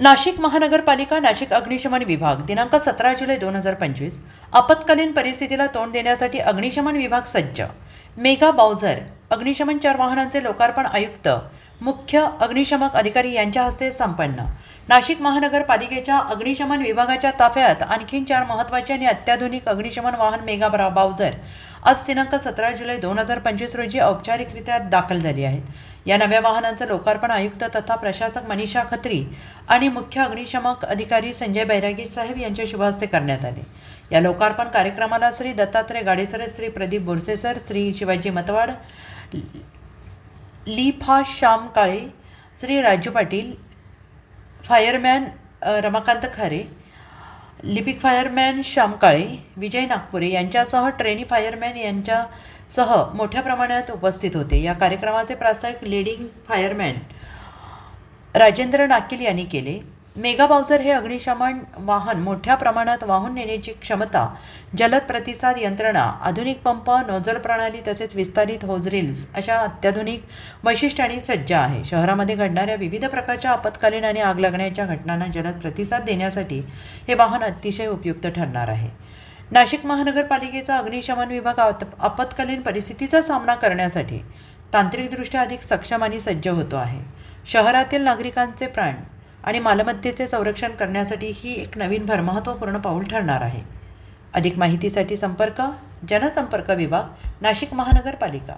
नाशिक महानगरपालिका नाशिक अग्निशमन विभाग दिनांक सतरा जुलै दोन हजार पंचवीस आपत्कालीन परिस्थितीला तोंड देण्यासाठी अग्निशमन विभाग सज्ज. मेगा बाउझर अग्निशमन चार वाहनांचे लोकार्पण आयुक्त मुख्य अग्निशमक अधिकारी यांच्या हस्ते संपन्न. नाशिक महानगरपालिकेच्या अग्निशमन विभागाच्या ताफ्यात आणखीन चार महत्त्वाचे आणि अत्याधुनिक अग्निशमन वाहन मेगा ब्रा बाउझर आज दिनांक सतरा जुलै दोन हजार पंचवीस रोजी औपचारिकरित्या दाखल झाली आहेत. या नव्या वाहनांचं लोकार्पण आयुक्त तथा प्रशासक मनीषा खत्री आणि मुख्य अग्निशमक अधिकारी संजय बैरागी साहेब यांच्या शुभ हस्ते करण्यात आले. या लोकार्पण कार्यक्रमाला श्री दत्तात्रय गाडेसर श्री प्रदीप बोरसेसर श्री शिवाजी मतवाड लिफा श्याम काळे श्री राजू पाटील फायरमॅन रमाकांत खारे लिपिक फायरमॅन श्याम काळे विजय नागपुरे यांच्यासह ट्रेनी फायरमॅन यांच्यासह मोठ्या प्रमाणात उपस्थित होते. या कार्यक्रमाचे प्रास्ताविक लिडिंग फायरमॅन राजेंद्र नाकील यांनी केले. मेगा बाउजर हे अग्निशमन वाहन मोठ्या प्रमाणात वाहून नेण्याची क्षमता जलद प्रतिसाद यंत्रणा आधुनिक पंप नोझल प्रणाली तसेच विस्तारित होजरिल्स अशा अत्याधुनिक वैशिष्ट्यांनी सज्ज आहे. शहरामध्ये घडणाऱ्या विविध प्रकारच्या आपत्कालीन आणि आग लागण्याच्या घटनांना जलद प्रतिसाद देण्यासाठी हे वाहन अतिशय उपयुक्त ठरणार आहे. नाशिक महानगरपालिकेचा अग्निशमन विभाग आपत्कालीन परिस्थितीचा सामना करण्यासाठी तांत्रिकदृष्ट्या अधिक सक्षम आणि सज्ज होतो आहे. शहरातील नागरिकांचे प्राण आणि मालमत्तेचे संरक्षण करण्यासाठी ही एक नवीन भरमहत्त्वपूर्ण पाऊल ठरणार आहे. अधिक माहितीसाठी संपर्क जनसंपर्क विभाग नाशिक महानगरपालिका.